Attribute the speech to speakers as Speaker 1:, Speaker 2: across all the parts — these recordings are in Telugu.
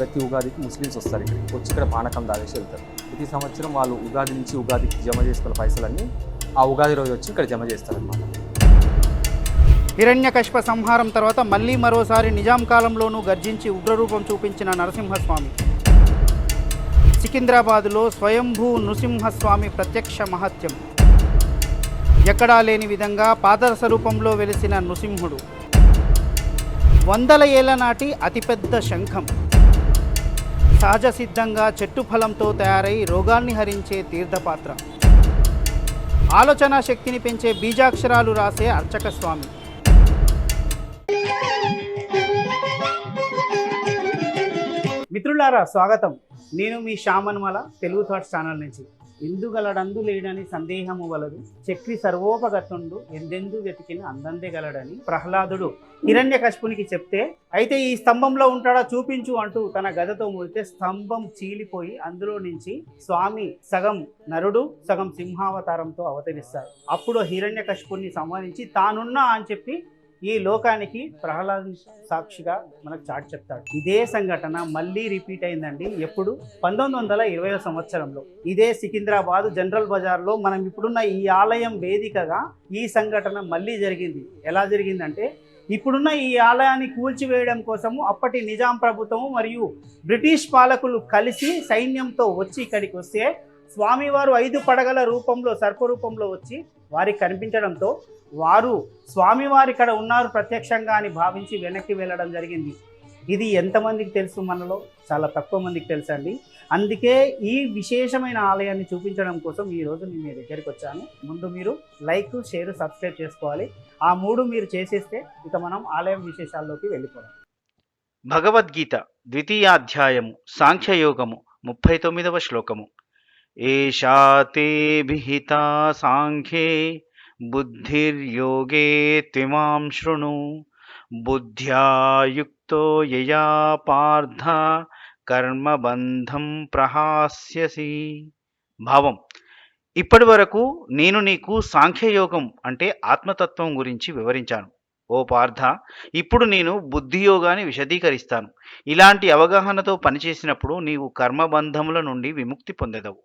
Speaker 1: ప్రతి ఉగాదికి ముస్లిమ్స్ వస్తారు ఇక్కడికి వచ్చి ఇక్కడ పానకం తాగేసి వెళ్తారు. ప్రతి సంవత్సరం వాళ్ళు ఉగాది నుంచి ఉగాదికి జమ చేసుకున్న పైసలన్నీ ఆ ఉగాది రోజు వచ్చి ఇక్కడ జమ చేస్తారనమాట
Speaker 2: హిరణ్యకష్ప సంహారం తర్వాత మళ్ళీ మరోసారి నిజాం కాలంలోనూ గర్జించి ఉగ్రరూపం చూపించిన నరసింహస్వామి. సికింద్రాబాదులో స్వయంభూ నృసింహస్వామి ప్రత్యక్ష మహత్యం. ఎక్కడా లేని విధంగా పాదరస రూపంలో వెలిసిన నృసింహుడు. వందల ఏళ్ళ నాటి అతిపెద్ద శంఖం. సహజ సిద్ధంగా చెట్టు ఫలంతో తయారై రోగాల్ని హరించే తీర్థపాత్ర. ఆలోచన శక్తిని పెంచే బీజాక్షరాలు రాసే అర్చక స్వామి. మిత్రులారా స్వాగతం. నేను మీ శ్యామన్మల తెలుగు థాట్స్ ఛానల్ నుంచి. ఇందుగలడందు లేడని సందేహము వలదు. చక్రి సర్వోపగతుండు ఎందెందు వెతికిన అందందే గలడని ప్రహ్లాదుడు హిరణ్య కశపునికి చెప్తే అయితే ఈ స్తంభంలో ఉంటాడా చూపించు అంటూ తన గదతో మూడితే స్తంభం చీలిపోయి అందులో నుంచి స్వామి సగం నరుడు సగం సింహావతారంతో అవతరిస్తారు. అప్పుడు హిరణ్య కశపుని సంహరించి తానున్నా అని చెప్పి ఈ లోకానికి ప్రహ్లాద్ సాక్షిగా మనకు చాటి చెప్తాడు. ఇదే సంఘటన మళ్ళీ రిపీట్ అయిందండి. ఎప్పుడు? పంతొమ్మిది వందల ఇరవై సంవత్సరంలో. ఇదే సికింద్రాబాద్ జనరల్ బజార్లో మనం ఇప్పుడున్న ఈ ఆలయం వేదికగా ఈ సంఘటన మళ్ళీ జరిగింది. ఎలా జరిగిందంటే ఇప్పుడున్న ఈ ఆలయాన్ని కూల్చివేయడం కోసము అప్పటి నిజాం ప్రభుత్వము మరియు బ్రిటిష్ పాలకులు కలిసి సైన్యంతో వచ్చి ఇక్కడికి వస్తే స్వామివారు ఐదు పడగల రూపంలో సర్పరూపంలో వచ్చి వారికి కనిపించడంతో వారు స్వామివారు ఇక్కడ ఉన్నారు ప్రత్యక్షంగా అని భావించి వెనక్కి వెళ్ళడం జరిగింది. ఇది ఎంతమందికి తెలుసు మనలో? చాలా తక్కువ మందికి తెలుసండి. అందుకే ఈ విశేషమైన ఆలయాన్ని చూపించడం కోసం ఈ రోజు నేను మీ దగ్గరికి వచ్చాను. ముందు మీరు లైక్ షేర్ సబ్స్క్రైబ్ చేసుకోవాలి. ఆ మూడు మీరు చేసేస్తే ఇక మనం ఆలయం విశేషాల్లోకి వెళ్ళిపోదాం.
Speaker 3: భగవద్గీత ద్వితీయాధ్యాయము సాంఖ్యయోగము ముప్పై తొమ్మిదవ శ్లోకము. ఏషా తే విహిత సాంఖ్యే బుద్ధిర్యోగే త్విమాం శృణు బుద్ధ్యాయుక్తో యయా పార్థ కర్మబంధం ప్రహాస్యసి భావం ఇప్పటి వరకు నేను నీకు సాంఖ్యయోగం అంటే ఆత్మతత్వం గురించి వివరించాను। ఓ పార్థ ఇప్పుడు నేను బుద్ధియోగాన్ని విశదీకరిస్తాను। ఇలాంటి అవగాహనతో పనిచేసినప్పుడు నీవు కర్మబంధముల నుండి విముక్తి పొందెదవు।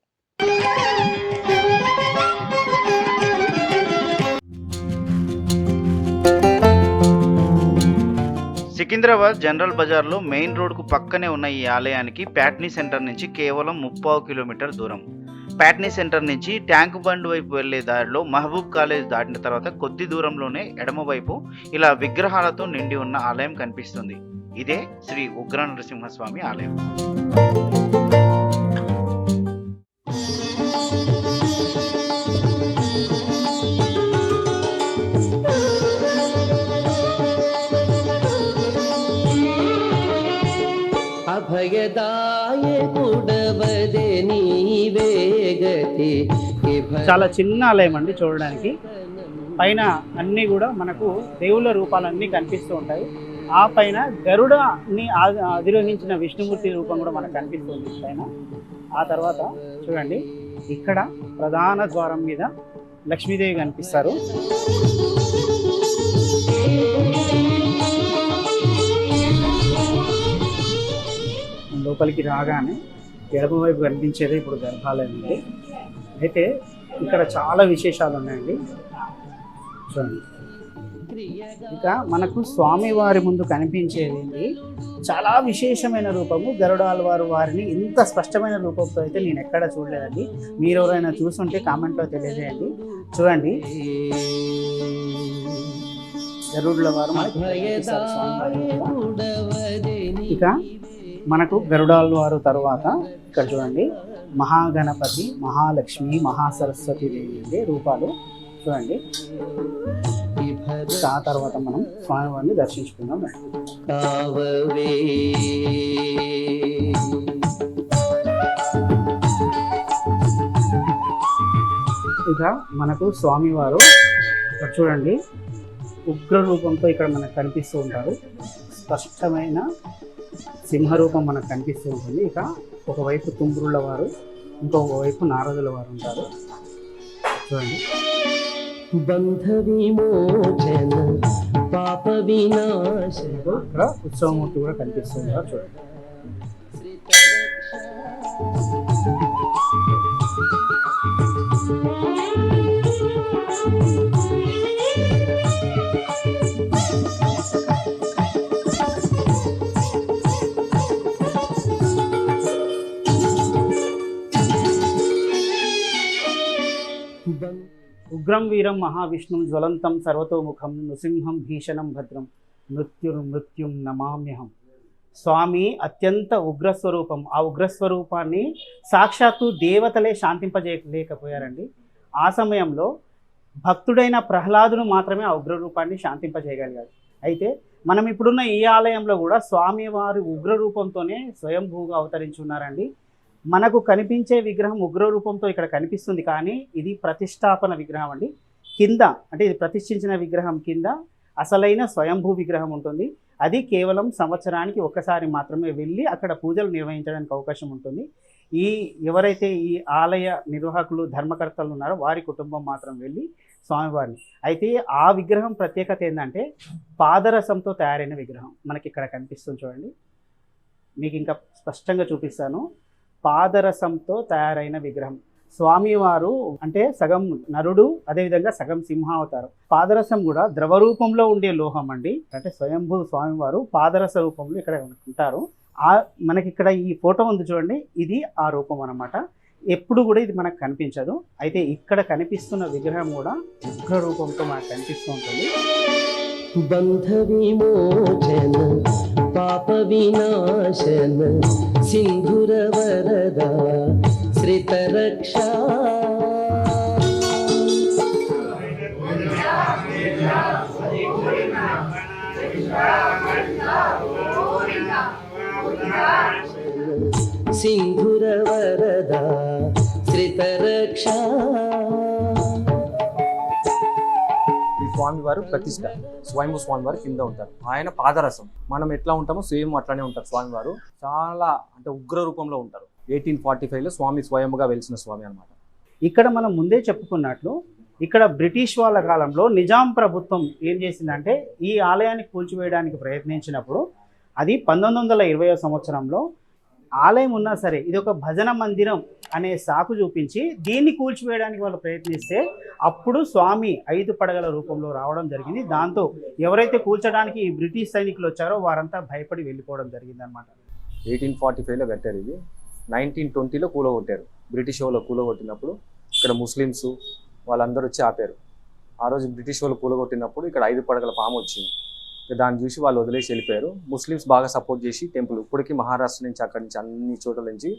Speaker 3: సికింద్రాబాద్ జనరల్ బజార్లో మెయిన్ రోడ్కు పక్కనే ఉన్న ఈ ఆలయానికి ప్యాట్నీ సెంటర్ నుంచి కేవలం ముప్పావు కిలోమీటర్ దూరం. ప్యాట్నీ సెంటర్ నుంచి ట్యాంక్ బండ్ వైపు వెళ్ళే దారిలో మహబూబ్ కాలేజ్ దాటిన తర్వాత కొద్ది దూరంలోనే ఎడమవైపు ఇలా విగ్రహాలతో నిండి ఉన్న ఆలయం కనిపిస్తుంది. ఇదే శ్రీ ఉగ్ర నరసింహస్వామి ఆలయం.
Speaker 2: చాలా చిన్న ఆలయం అండి చూడడానికి. పైన అన్నీ కూడా మనకు దేవుళ్ళ రూపాలన్నీ కనిపిస్తూ ఉంటాయి. ఆ పైన గరుడని అధిరోహించిన విష్ణుమూర్తి రూపం కూడా మనకు కనిపిస్తుంది పైన. ఆ తర్వాత చూడండి ఇక్కడ ప్రధాన ద్వారం మీద లక్ష్మీదేవి కనిపిస్తారు. లోపలికి రాగానే ఎడమ వైపు కనిపించేదే ఇప్పుడు గర్భాలయం అండి. అయితే ఇక్కడ చాలా విశేషాలు ఉన్నాయండి. చూడండి. ఇక మనకు స్వామివారి ముందు కనిపించేది చాలా విశేషమైన రూపము. గరుడాల వారు వారిని ఇంత స్పష్టమైన రూపంతో అయితే నేను ఎక్కడ చూడలేదండి. మీరు ఎవరైనా చూసుంటే కామెంట్లో తెలియజేయండి. చూడండి. గరుడుల వారు ఇక మనకు గరుడాల వారు తర్వాత ఇక్కడ చూడండి. మహాగణపతి మహాలక్ష్మి మహాసరస్వతి దేవి అండి రూపాలు. చూడండి. ఆ తర్వాత మనం స్వామివారిని దర్శించుకుందాం. ఇక మనకు స్వామివారు ఇక్కడ చూడండి. ఉగ్ర రూపంతో ఇక్కడ మనకు కనిపిస్తూ ఉంటారు. స్పష్టమైన సింహరూపం మనకు కనిపిస్తూ ఉంటుంది. ఇక ఒకవైపు తుంబురుల వారు ఇంకొక వైపు నారదుల వారు ఉంటారు. చూడండి.
Speaker 4: బంధ విమోచన పాప వినాశ.
Speaker 2: ఇక్కడ ఉత్సవమూర్తి కూడా కనిపిస్తూ ఉంటారు చూడండి. ఉగ్రం వీరం మహావిష్ణుం జ్వలంతం సర్వతోముఖం నృసింహం భీషణం భద్రం. మృత్యుర్ మృత్యుం నమామ్యహం. స్వామి అత్యంత ఉగ్రస్వరూపం. ఆ ఉగ్రస్వరూపాన్ని సాక్షాత్తు దేవతలే శాంతింపజేయలేకపోయారండి. ఆ సమయంలో భక్తుడైన ప్రహ్లాదును మాత్రమే ఆ ఉగ్ర రూపాన్ని శాంతింపజేయగలిగాడు. అయితే మనం ఇప్పుడున్న ఈ ఆలయంలో కూడా స్వామివారి ఉగ్రరూపంతోనే స్వయంభూగా అవతరించి ఉన్నారండి మనకు కనిపించే విగ్రహం ఉగ్ర రూపంతో ఇక్కడ కనిపిస్తుంది కానీ ఇది ప్రతిష్టాపన విగ్రహం అండి. కింద అంటే ఇది ప్రతిష్ఠించిన విగ్రహం కింద అసలైన స్వయంభూ విగ్రహం ఉంటుంది. అది కేవలం సంవత్సరానికి ఒక్కసారి మాత్రమే వెళ్ళి అక్కడ పూజలు నిర్వహించడానికి అవకాశం ఉంటుంది. ఈ ఎవరైతే ఈ ఆలయ నిర్వాహకులు ధర్మకర్తలు ఉన్నారో వారి కుటుంబం మాత్రం వెళ్ళి స్వామివారిని. అయితే ఆ విగ్రహం ప్రత్యేకత ఏంటంటే పాదరసంతో తయారైన విగ్రహం మనకి ఇక్కడ కనిపిస్తుంది చూడండి. మీకు ఇంకా స్పష్టంగా చూపిస్తాను. పాదరసంతో తయారైన విగ్రహం. స్వామివారు అంటే సగం నరుడు అదేవిధంగా సగం సింహావతారం. పాదరసం కూడా ద్రవ రూపంలో ఉండే లోహం అండి. అంటే స్వయంభూ స్వామివారు పాదరస రూపంలో ఇక్కడ ఉంటారు. ఆ మనకి ఇక్కడ ఈ ఫోటో ఉంది చూడండి. ఇది ఆ రూపం అనమాట ఎప్పుడు కూడా ఇది మనకు కనిపించదు. అయితే ఇక్కడ కనిపిస్తున్న విగ్రహం కూడా ఉగ్ర రూపంతో మనకు కనిపిస్తూ ఉంటుంది.
Speaker 4: బంధ విమోచన పాప వినాశన సింధుర రక్షా సింధుర వరద శ్రిత
Speaker 1: ఈ స్వామివారు ప్రతిష్ట. స్వయంభూ స్వామివారు కింద ఉంటారు. ఆయన పాదరసం. మనం ఎట్లా ఉంటామో సేమ్ అట్లానే ఉంటారు స్వామివారు. చాలా అంటే ఉగ్ర రూపంలో ఉంటారు. ఎయిటీన్ ఫార్టీ ఫైవ్లో స్వామి స్వయంగా వెలిసిన స్వామి అన్నమాట.
Speaker 2: ఇక్కడ మనం ముందే చెప్పుకున్నట్లు ఇక్కడ బ్రిటిష్ వాళ్ళ కాలంలో నిజాం ప్రభుత్వం ఏం చేసిందంటే ఈ ఆలయాన్ని కూల్చివేయడానికి ప్రయత్నించినప్పుడు అది పంతొమ్మిది వందల ఇరవై సంవత్సరంలో ఆలయం ఉన్నా సరే ఇది ఒక భజన మందిరం అనే సాకు చూపించి దీన్ని కూల్చివేయడానికి వాళ్ళు ప్రయత్నిస్తే అప్పుడు స్వామి ఐదు పడగల రూపంలో రావడం జరిగింది. దాంతో ఎవరైతే కూల్చడానికి ఈ బ్రిటిష్ సైనికులు వచ్చారో వారంతా భయపడి వెళ్ళిపోవడం జరిగింది అనమాట
Speaker 1: ఎయిటీన్ ఫార్టీ ఫైవ్లో కట్టారు ఇది. నైన్టీన్ ట్వంటీలో కూలగొట్టారు. బ్రిటిష్ వాళ్ళు కూలగొట్టినప్పుడు ఇక్కడ ముస్లిమ్స్ వాళ్ళందరూ వచ్చి ఆపారు. ఆ రోజు బ్రిటిష్ వాళ్ళు కూలగొట్టినప్పుడు ఇక్కడ ఐదు పడగల పాము వచ్చింది. ఇక దాన్ని చూసి వాళ్ళు వదిలేసి వెళ్ళిపోయారు. ముస్లిమ్స్ బాగా సపోర్ట్ చేసి టెంపుల్ ఇప్పటికీ మహారాష్ట్ర నుంచి అక్కడి నుంచి అన్ని చోట్ల నుంచి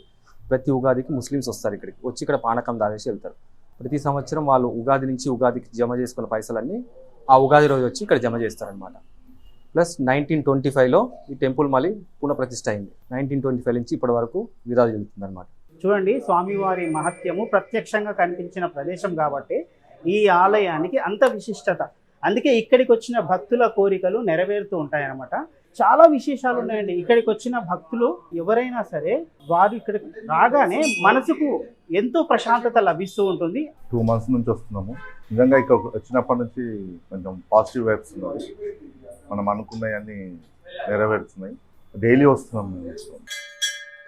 Speaker 1: ప్రతి ఉగాదికి ముస్లిమ్స్ వస్తారు ఇక్కడికి. వచ్చి ఇక్కడ పానకం తాగేసి వెళ్తారు. ప్రతి సంవత్సరం వాళ్ళు ఉగాది నుంచి ఉగాదికి జమ చేసుకున్న పైసలన్నీ ఆ ఉగాది రోజు వచ్చి ఇక్కడ జమ చేస్తారనమాట ప్లస్ నైన్టీన్ ట్వంటీ ఫైవ్లో ఈ టెంపుల్ మళ్ళీ పునఃప్రతిష్ఠ అయింది. నైన్టీన్ ట్వంటీ ఫైవ్ నుంచి ఇప్పటి వరకు విరాజు చెందుతుంది అనమాట
Speaker 2: చూడండి స్వామివారి మహత్యము ప్రత్యక్షంగా కనిపించిన ప్రదేశం కాబట్టి ఈ ఆలయానికి అంత విశిష్టత. అందుకే ఇక్కడికి వచ్చిన భక్తుల కోరికలు నెరవేరుతూ ఉంటాయన్నమాట. చాలా విశేషాలు ఉన్నాయండి. ఇక్కడికి వచ్చిన భక్తులు ఎవరైనా సరే వారు ఇక్కడికి రాగానే మనసుకు ఎంతో ప్రశాంతత లభిస్తూ ఉంటుంది.
Speaker 5: టూ మంత్స్ నుంచి వస్తున్నాము. నిజంగా ఇక్కడ వచ్చినప్పటి నుంచి కొంచెం పాజిటివ్ వైబ్స్ ఉన్నాయి. మనం అనుకున్నవన్నీ నెరవేరుతున్నాయి. డైలీ వస్తున్నాం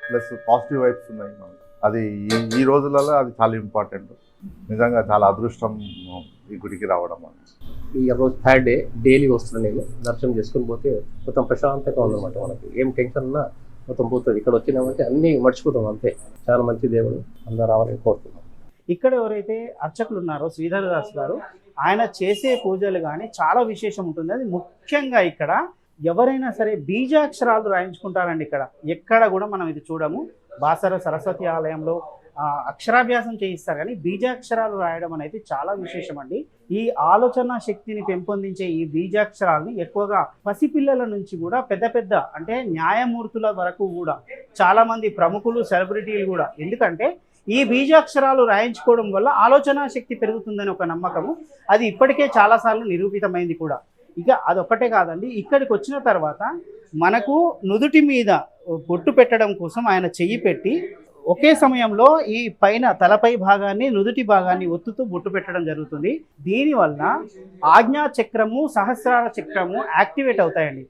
Speaker 5: ప్లస్ పాజిటివ్ వైబ్స్ ఉన్నాయి మనకు అది ఈ ఈ రోజులలో అది చాలా ఇంపార్టెంట్. నిజంగా చాలా అదృష్టం ఈ గుడికి రావడం
Speaker 6: ఈ రోజు థర్డ్ డే డైలీ వస్తున్నాను నేను. దర్శనం చేసుకుని పోతే మొత్తం ప్రశాంతంగా ఉందన్నమాట మనకి. ఏం టెన్షన్ ఉన్నా మొత్తం పోతుంది. ఇక్కడ వచ్చినామంటే అన్నీ మర్చిపోతాం అంతే. చాలా మంచి దేవుడు అందరూ రావాలని కోరుతున్నాం.
Speaker 2: ఇక్కడ ఎవరైతే అర్చకులు ఉన్నారో శ్రీధర దాస్ గారు ఆయన చేసే పూజలు కానీ చాలా విశేషం ఉంటుంది. అది ముఖ్యంగా ఇక్కడ ఎవరైనా సరే బీజాక్షరాలు రాయించుకుంటారండి ఇక్కడ. ఎక్కడ కూడా మనం ఇది చూడము. బాసర సరస్వతి ఆలయంలో అక్షరాభ్యాసం చేయిస్తారు కానీ బీజాక్షరాలు రాయడం అనేది చాలా విశేషం అండి ఈ ఆలోచన శక్తిని పెంపొందించే ఈ బీజాక్షరాలని ఎక్కువగా పసిపిల్లల నుంచి కూడా పెద్ద పెద్ద అంటే న్యాయమూర్తుల వరకు కూడా చాలామంది ప్రముఖులు సెలబ్రిటీలు కూడా. ఎందుకంటే ఈ బీజాక్షరాలు రాయించుకోవడం వల్ల ఆలోచన శక్తి పెరుగుతుందని ఒక నమ్మకము. అది ఇప్పటికే చాలాసార్లు నిరూపితమైంది కూడా. ఇక అదొక్కటే కాదండి. ఇక్కడికి వచ్చిన తర్వాత మనకు నుదుటి మీద బొట్టు పెట్టడం కోసం ఆయన చెయ్యి పెట్టి ఒకే సమయంలో ఈ పైన తలపై భాగాన్ని నుదుటి భాగాన్ని ఒత్తుతూ బొట్టు పెట్టడం జరుగుతుంది. దీనివల్ల ఆజ్ఞా చక్రము సహస్రార చక్రము యాక్టివేట్ అవుతాయండి.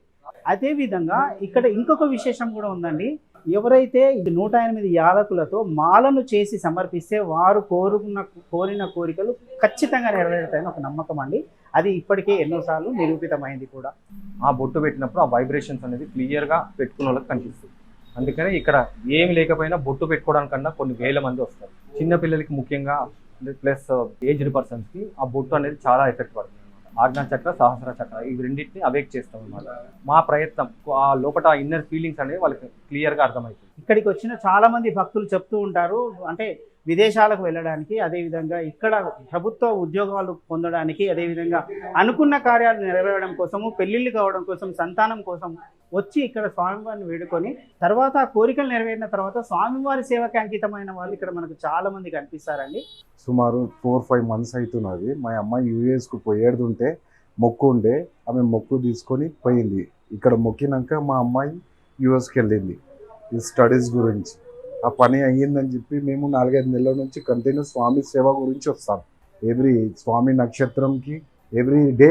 Speaker 2: అదేవిధంగా ఇక్కడ ఇంకొక విశేషం కూడా ఉందండి. ఎవరైతే నూట ఎనిమిది యాలకులతో మాలను చేసి సమర్పిస్తే వారు కోరుకున్న కోరిన కోరికలు ఖచ్చితంగా నెరవేరుతాయని ఒక నమ్మకం అండి. అది ఇప్పటికే ఎన్నోసార్లు నిరూపితమైంది కూడా.
Speaker 1: ఆ బొట్టు పెట్టినప్పుడు ఆ వైబ్రేషన్స్ అనేది క్లియర్గా పెట్టుకున్న వాళ్ళకి కనిపిస్తుంది. అందుకనే ఇక్కడ ఏమి లేకపోయినా బొట్టు పెట్టుకోవడానికన్నా కొన్ని వేల మంది వస్తారు. చిన్నపిల్లలకి ముఖ్యంగా ప్లస్ ఏజ్డ్ పర్సన్స్కి ఆ బొట్టు అనేది చాలా ఎఫెక్ట్ పడుతుంది. ఆజ్ఞా చక్ర సహస్ర చక్ర ఇవి రెండింటిని అవేక్ చేస్తాం అన్నమాట. మా ప్రయత్నం ఆ లోపల ఇన్నర్ ఫీలింగ్స్ అనేవి వాళ్ళకి క్లియర్గా అర్థమవుతుంది
Speaker 2: ఇక్కడికి వచ్చిన చాలామంది భక్తులు చెప్తూ ఉంటారు అంటే విదేశాలకు వెళ్ళడానికి అదేవిధంగా ఇక్కడ ప్రభుత్వ ఉద్యోగాలు పొందడానికి అదేవిధంగా అనుకున్న కార్యాలు నెరవేరడం కోసము పెళ్ళిళ్ళు కావడం కోసం సంతానం కోసం వచ్చి ఇక్కడ స్వామివారిని వేడుకొని తర్వాత కోరికలు నెరవేరిన తర్వాత స్వామివారి సేవకి అంకితమైన వాళ్ళు ఇక్కడ మనకు చాలా మంది కనిపిస్తారండి.
Speaker 7: సుమారు ఫోర్ ఫైవ్ మంత్స్ అవుతున్నది. మా అమ్మాయి యూఎస్కు పోయేడుంటే మొక్కు ఉండే ఆమె మొక్కు తీసుకొని పోయింది. ఇక్కడ మొక్కినాక మా అమ్మాయి యూఎస్కి వెళ్ళింది. స్టడీస్ గురించి. ఆ పని అయ్యిందని చెప్పి మేము నాలుగైదు నెలల నుంచి కంటిన్యూ స్వామి సేవ గురించి వస్తాం. ఎవ్రీ స్వామి నక్షత్రంకి ఎవ్రీ డే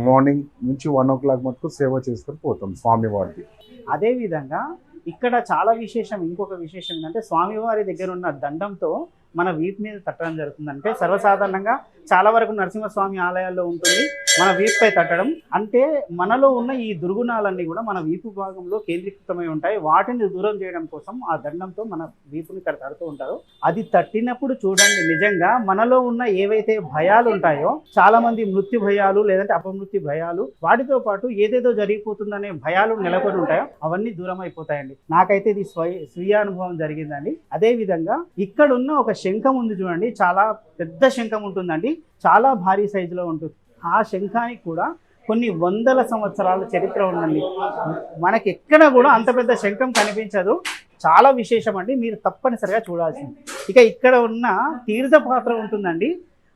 Speaker 7: మార్నింగ్ నుంచి వన్ ఓ క్లాక్ మటుకు సేవ చేసుకొని పోతాం స్వామి వారికి
Speaker 2: అదేవిధంగా ఇక్కడ చాలా విశేషం ఇంకొక విశేషం ఏంటంటే స్వామివారి దగ్గర ఉన్న దండంతో మన వీపు మీద తట్టడం జరుగుతుంది అంటే సర్వసాధారణంగా చాలా వరకు నరసింహస్వామి ఆలయాల్లో ఉంటుంది మన వీపుపై తట్టడం. అంటే మనలో ఉన్న ఈ దుర్గుణాలన్నీ కూడా మన వీపు భాగంలో కేంద్రీకృతమై ఉంటాయి. వాటిని దూరం చేయడం కోసం ఆ దండంతో మన వీపుని ఇక్కడ తడుతూ ఉంటారు. అది తట్టినప్పుడు చూడండి నిజంగా మనలో ఉన్న ఏవైతే భయాలు ఉంటాయో చాలా మంది మృత్యు భయాలు లేదంటే అపమృత్యు భయాలు వాటితో పాటు ఏదేదో జరిగిపోతుందనే భయాలు నెలకొని ఉంటాయో అవన్నీ దూరం అయిపోతాయండి నాకైతే ఇది స్వయ స్వీయ అనుభవం జరిగిందండి. అదే విధంగా ఇక్కడ ఉన్న ఒక శంఖం ఉంది చూడండి చాలా పెద్ద శంఖం ఉంటుందండి చాలా భారీ సైజులో ఉంటుంది. ఆ శంఖానికి కూడా కొన్ని వందల సంవత్సరాల చరిత్ర ఉందండి. మనకి ఎక్కడ కూడా అంత పెద్ద శంఖం కనిపించదు. చాలా విశేషం అండి మీరు తప్పనిసరిగా చూడాల్సింది. ఇక ఇక్కడ ఉన్న తీర్థ పాత్ర ఉంటుందండి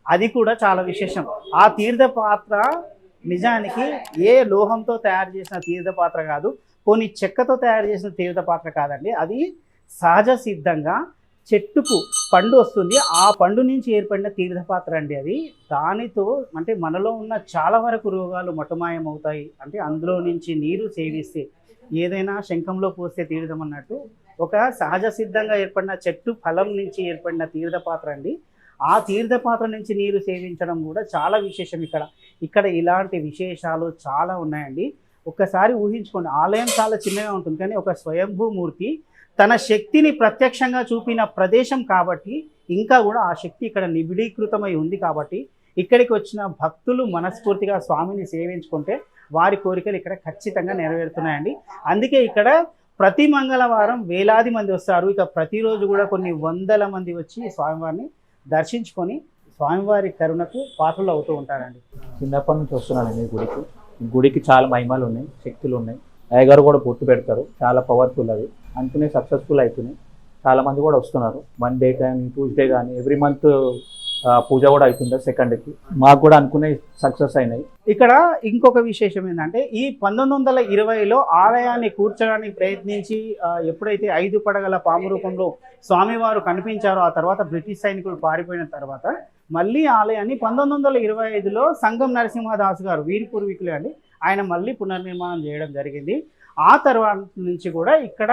Speaker 2: అది కూడా చాలా విశేషం. ఆ తీర్థ పాత్ర నిజానికి ఏ లోహంతో తయారు చేసిన తీర్థ పాత్ర కాదు కొన్ని చెక్కతో తయారు చేసిన తీర్థ పాత్ర కాదండి. అది సహజ సిద్ధంగా చెట్టుకు పండు వస్తుంది. ఆ పండు నుంచి ఏర్పడిన తీర్థపాత్ర అండి అది. దానితో అంటే మనలో ఉన్న చాలా వరకు రోగాలు మటుమాయం అవుతాయి అంటే అందులో నుంచి నీరు సేవిస్తే ఏదైనా శంఖంలో పోస్తే తీర్థం అన్నట్టు ఒక సహజ సిద్ధంగా ఏర్పడిన చెట్టు ఫలం నుంచి ఏర్పడిన తీర్థపాత్ర అండి. ఆ తీర్థపాత్ర నుంచి నీరు సేవించడం కూడా చాలా విశేషం ఇక్కడ. ఇక్కడ ఇలాంటి విశేషాలు చాలా ఉన్నాయండి. ఒక్కసారి ఊహించుకోండి. ఆలయం చాలా చిన్నగా ఉంటుంది. కానీ ఒక స్వయంభూ మూర్తి తన శక్తిని ప్రత్యక్షంగా చూపిన ప్రదేశం కాబట్టి ఇంకా కూడా ఆ శక్తి ఇక్కడ నిబిడీకృతమై ఉంది కాబట్టి ఇక్కడికి వచ్చిన భక్తులు మనస్ఫూర్తిగా స్వామిని సేవించుకుంటే వారి కోరికలు ఇక్కడ ఖచ్చితంగా నెరవేరుతున్నాయండి. అందుకే ఇక్కడ ప్రతి మంగళవారం వేలాది మంది వస్తారు. ఇక ప్రతిరోజు కూడా కొన్ని వందల మంది వచ్చి స్వామివారిని దర్శించుకొని స్వామివారి కరుణకు పాత్రలు అవుతూ ఉంటారండి.
Speaker 8: చిన్నప్పటి నుంచి వస్తున్నానండి గుడికి. గుడికి చాలా మహిమలు ఉన్నాయి శక్తులు ఉన్నాయి. అయ్యగారు కూడా పొట్టు పెడతారు. చాలా పవర్ఫుల్ అది. అనుకునే సక్సెస్ఫుల్ అవుతున్నాయి చాలా మంది కూడా వస్తున్నారు. మండే కానీ ట్యూస్డే కానీ ఎవ్రీ మంత్ పూజ కూడా అవుతుంది సెకండ్కి మాకు కూడా అనుకునే సక్సెస్ అయినాయి.
Speaker 2: ఇక్కడ ఇంకొక విశేషం ఏంటంటే ఈ పంతొమ్మిది వందల ఇరవైలో ఆలయాన్ని కూర్చోడానికి ప్రయత్నించి ఎప్పుడైతే ఐదు పడగల పాము రూపంలో స్వామివారు కనిపించారో ఆ తర్వాత బ్రిటిష్ సైనికులు పారిపోయిన తర్వాత మళ్ళీ ఆలయాన్ని పంతొమ్మిది వందల ఇరవై ఐదులో సంగం నరసింహదాస్ గారు వీరి పూర్వీకులే అండి ఆయన మళ్ళీ పునర్నిర్మాణం చేయడం జరిగింది. ఆ తర్వాత నుంచి కూడా ఇక్కడ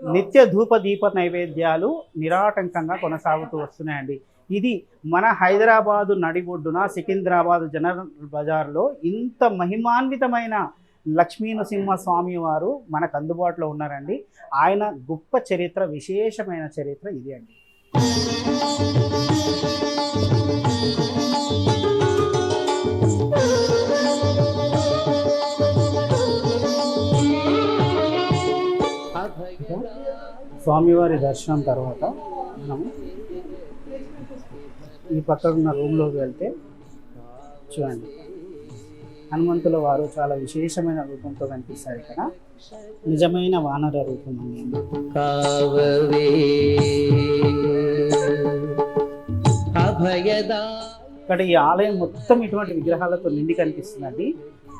Speaker 2: నిత్య ధూప దీప నైవేద్యాలు నిరాటంకంగా కొనసాగుతూ వస్తున్నాయండి. ఇది మన హైదరాబాదు నడిబొడ్డున సికింద్రాబాదు జనరల్ బజార్లో ఇంత మహిమాన్వితమైన లక్ష్మీ నృసింహ స్వామి వారు మనకు అందుబాటులో ఉన్నారండి. ఆయన గొప్ప చరిత్ర విశేషమైన చరిత్ర ఇది అండి. స్వామివారి దర్శనం తర్వాత మనము ఈ పక్కన ఉన్న రూమ్లోకి వెళ్తే చూడండి. హనుమంతుల వారు చాలా విశేషమైన రూపంతో కనిపిస్తారు ఇక్కడ. నిజమైన వానర రూపం అండి
Speaker 4: అభయదా.
Speaker 2: ఇక్కడ ఈ ఆలయం మొత్తం ఇటువంటి విగ్రహాలతో నిండి కనిపిస్తుందండి.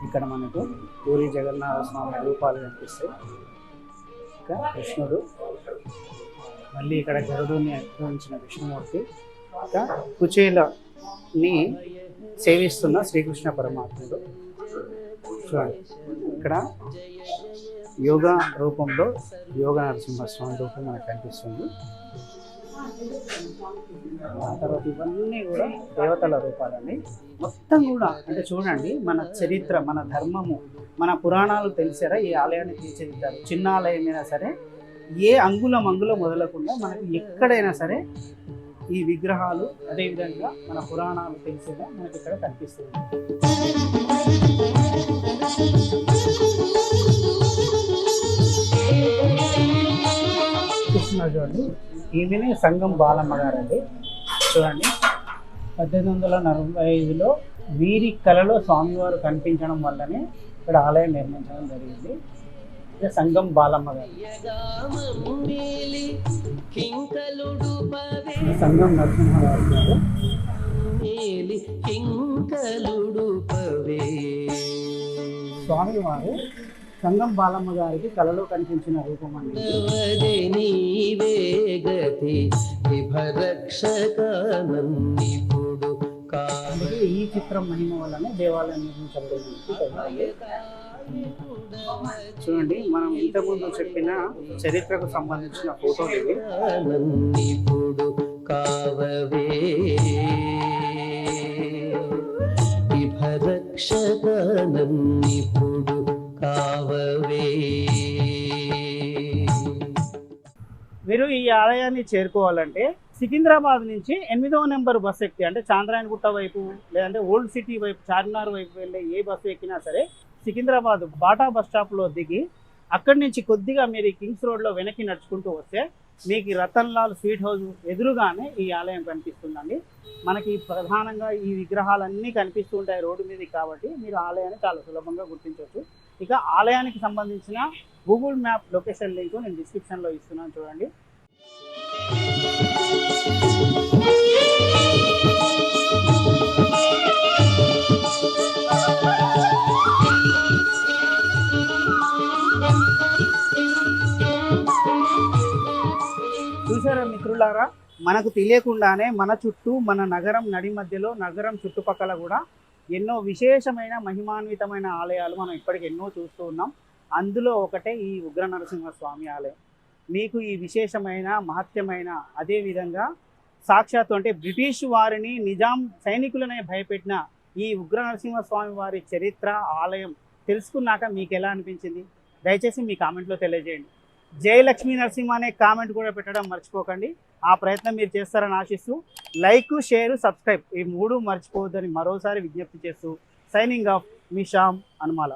Speaker 2: ఇక్కడ మనకు పూరి జగన్నాథ స్వామి రూపాలు కనిపిస్తాయి. ఇంకా కృష్ణుడు మళ్ళీ ఇక్కడ గరుడుని అనుభవించిన విష్ణుమూర్తి. ఇంకా కుచేలని సేవిస్తున్న శ్రీకృష్ణ పరమాత్ముడు. చూడండి ఇక్కడ యోగా రూపంలో యోగ నరసింహస్వామి రూపం మనకు కనిపిస్తుంది. ఆ తర్వాత ఇవన్నీ కూడా దేవతల రూపాలండి. మొత్తం కూడా అంటే చూడండి మన చరిత్ర మన ధర్మము మన పురాణాలు తెలిసారా? ఈ ఆలయాన్ని తీర్చిదిద్దారు. చిన్న ఆలయమైనా సరే ఏ అంగుళం అంగుళం మొదలకుండా మనకు ఎక్కడైనా సరే ఈ విగ్రహాలు అదేవిధంగా మన పురాణాలు తెలిసేలా మనకి ఇక్కడ కనిపిస్తుంది. చూస్తున్నారు చూడండి. ఈమెనే సంఘం బాలమ్మ గారండి. చూడండి. పద్దెనిమిది వందల నలభై ఐదులో వీరి కళలో స్వామివారు కనిపించడం వల్లనే ఇక్కడ ఆలయం నిర్మించడం జరిగింది. సంఘం బాలమ్మ సంఘం నరసింహరావు గారు. స్వామివారు సంఘం బాలమ్మ గారికి కళలో కనిపించిన రూపం అందుకే ఈ చిత్రం మహిమ వల్లనే దేవాలయం నిర్మించబడింది. చూడండి మనం ఇంతకుముందు చెప్పిన చరిత్రకు సంబంధించిన ఫోటోలు ఇవి.
Speaker 4: నన్నిపుడు కావవే. విభరక్షకానన్నిపుడు కావవే.
Speaker 2: మీరు ఈ ఆలయాన్ని చేరుకోవాలంటే సికింద్రాబాద్ నుంచి ఎనిమిదవ నెంబర్ బస్సు ఎక్కి అంటే చాంద్రాయణగుట్ట వైపు లేదంటే ఓల్డ్ సిటీ వైపు చార్మినార్ వైపు వెళ్ళే ఏ బస్సు ఎక్కినా సరే సికింద్రాబాద్ బాటా బస్ స్టాప్లో దిగి అక్కడి నుంచి కొద్దిగా మీరు కింగ్స్ రోడ్లో వెనక్కి నడుచుకుంటూ వస్తే మీకు రతన్ లాల్ స్వీట్ హౌస్ ఎదురుగానే ఈ ఆలయం కనిపిస్తుందండి. మనకి ప్రధానంగా ఈ విగ్రహాలన్నీ కనిపిస్తూ ఉంటాయి రోడ్డు మీద కాబట్టి మీరు ఆలయాన్ని చాలా సులభంగా గుర్తించవచ్చు. ఇక ఆలయానికి సంబంధించిన గూగుల్ మ్యాప్ లొకేషన్ లింక్ నేను డిస్క్రిప్షన్లో ఇస్తున్నాను చూడండి. చూసారా మిత్రులారా? మనకు తెలియకుండానే మన చుట్టూ మన నగరం నడి మధ్యలో నగరం చుట్టుపక్కల కూడా ఎన్నో విశేషమైన మహిమాన్వితమైన ఆలయాలు మనం ఇప్పటికి ఎన్నో చూస్తూ ఉన్నాం. అందులో ఒకటే ఈ ఉగ్ర నరసింహ స్వామి ఆలయం. మీకు ఈ విశేషమైన మహత్యమైన అదేవిధంగా సాక్షాత్తు అంటే బ్రిటిష్ వారిని నిజాం సైనికులనే భయపెట్టిన ఈ ఉగ్ర నరసింహస్వామి వారి చరిత్ర ఆలయం తెలుసుకున్నాక మీకు ఎలా అనిపించింది? దయచేసి మీ కామెంట్లో తెలియజేయండి. జయలక్ష్మి నరసింహ అనే కామెంట్ కూడా పెట్టడం మర్చిపోకండి. ఆ ప్రయత్నం మీరు చేస్తారని ఆశిస్తూ లైక్ షేర్ సబ్స్క్రైబ్ ఈ మూడు మర్చిపోవద్దని మరోసారి విజ్ఞప్తి చేస్తూ సైనింగ్ ఆఫ్ మీ శ్యామ్ అనుమాల.